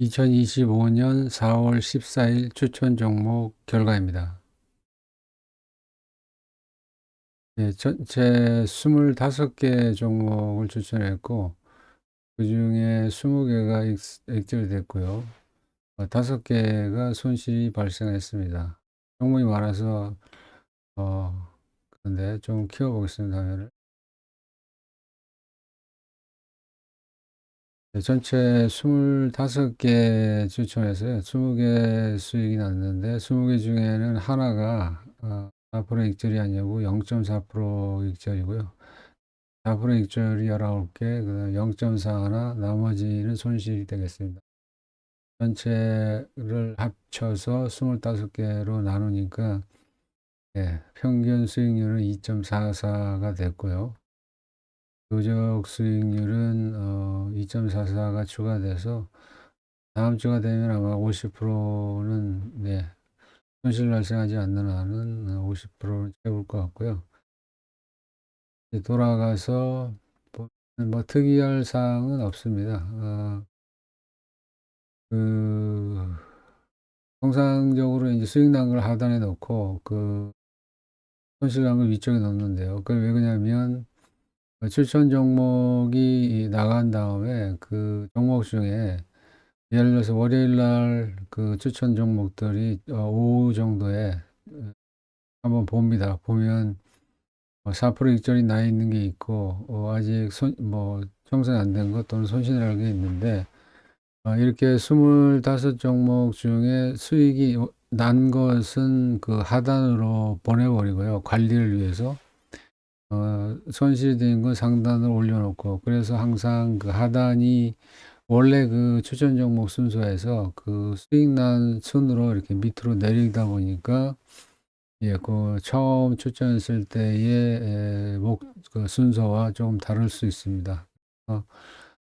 2025년 4월 14일 추천 종목 결과입니다. 예, 전체 25개 종목을 추천했고, 그 중에 20개가 액절이 됐고요. 5개가 손실이 발생했습니다. 종목이 많아서, 어, 그런데 좀 키워보겠습니다, 네, 전체 25개 추천해서요. 20개 수익이 났는데 20개 중에는 하나가 4% 익절이 아니고 0.4% 익절이고요. 4% 익절이 19개, 그다음 0.4 하나, 나머지는 손실이 되겠습니다. 전체를 합쳐서 25개로 나누니까 예, 평균 수익률은 2.44가 됐고요. 누적 수익률은 어, 2.44가 추가돼서 다음 주가 되면 아마 50%는 네, 손실 발생하지 않는 한은 50%를 채울 것 같고요. 돌아가서 뭐 특이할 사항은 없습니다. 어, 그 통상적으로 이제 수익 난걸 하단에 넣고 그 손실 난걸 위쪽에 넣는데요. 그게 왜 그러냐면 추천 종목이 나간 다음에 그 종목 중에 예를 들어서 월요일 날 그 추천 종목들이 어, 오후 정도에 어, 한번 봅니다. 보면 4% 익절이 나 있는 게 있고 어, 아직 손, 뭐 청산 안 된 것 또는 손실날 게 있는데 이렇게 25종목 중에 수익이 난 것은 그 하단으로 보내버리고요. 관리를 위해서. 어, 손실된 건 상단을 올려놓고 그래서 항상 그 하단이 원래 그 추천 종목 순서에서 그 수익 난 순으로 이렇게 밑으로 내리다 보니까 예, 그 처음 추천했을 때의 목, 그 순서와 조금 다를 수 있습니다. 어,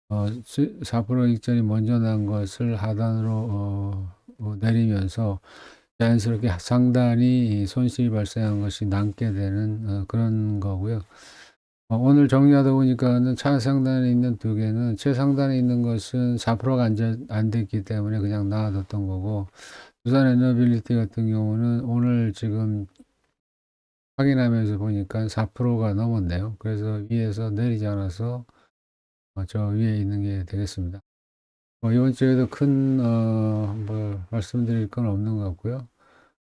어, 4% 익절이 먼저 난 것을 하단으로 어, 어, 내리면서 자연스럽게 상단이 손실이 발생한 것이 남게 되는 어, 그런 거고요. 어, 오늘 정리하다 보니까는 차상단에 있는 두 개는 최상단에 있는 것은 4%가 안, 안 됐기 때문에 그냥 놔뒀던 거고 두산 에너빌리티 같은 경우는 오늘 지금 확인하면서 보니까 4%가 넘었네요. 그래서 위에서 내리지 않아서 어, 저 위에 있는 게 되겠습니다. 뭐 이번 주에도 큰, 어, 뭐, 말씀드릴 건 없는 것 같고요.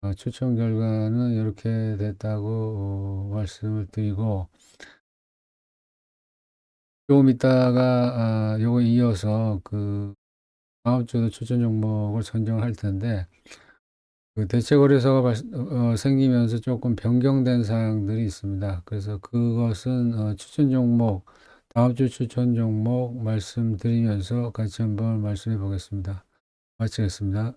어, 추천 결과는 이렇게 됐다고 어, 말씀을 드리고, 조금 있다가, 아, 요거 이어서 그, 다음 주도 추천 종목을 선정할 텐데, 그 대체 거래소가 발, 어, 생기면서 조금 변경된 사항들이 있습니다. 그래서 그것은 어, 추천 종목, 다음 주 추천 종목 말씀드리면서 같이 한번 말씀해 보겠습니다. 마치겠습니다.